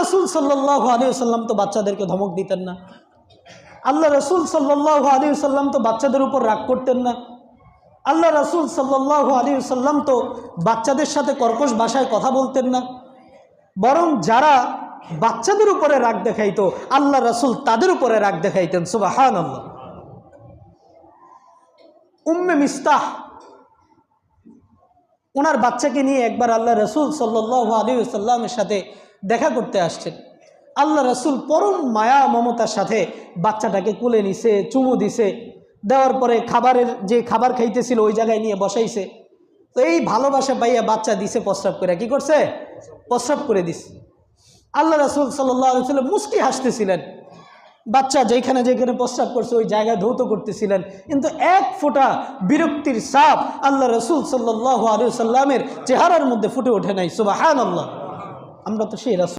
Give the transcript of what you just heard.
রসুল সাল্লাহ আলী সাল্লাম তো বাচ্চাদেরকে ধমক দিতেন না। আল্লাহ রসুল সাল্লাহ আলী সাল্লাম তো বাচ্চাদের উপর রাগ করতেন না। আল্লাহ রসুল সাল্লাহ আলী সাল্লাম তো বাচ্চাদের সাথে কর্কশ ভাষায় কথা বলতেন না। বরং যারা বাচ্চাদের উপরে রাগ দেখাইতো, আল্লাহ রসুল তাদের উপরে রাগ দেখাইতেন। সুবাহান আল্লাহ উম্মে মিস্তাহ ওনার বাচ্চাকে নিয়ে একবার আল্লাহ রসুল সাল্লাহ আলী সাল্লামের সাথে দেখা করতে আসছেন। আল্লাহ রসুল পরম মায়া মমতার সাথে বাচ্চাটাকে কুলে নিছে, চুমু দিছে, দেওয়ার পরে খাবারের যে খাবার খাইতেছিল ওই জায়গায় নিয়ে বসাইছে। তো এই ভালোবাসা পাইয়া বাচ্চা দিছে প্রস্রাব করে কি করছে? প্রস্রাব করে দিছে। আল্লাহ রসুল সাল্লাহ সাল্লাম মুস্কি হাসতেছিলেন। বাচ্চা যেখানে যেখানে প্রস্রাব করছে, ওই জায়গায় ধৌত করতেছিলেন। কিন্তু এক ফোঁটা বিরক্তির সাপ আল্লাহ রসুল সাল্লাহ আলু সাল্লামের চেহারার মধ্যে ফুটে ওঠে নাই। সুবাহান আল্লাহ আমরা তো সেই রসুল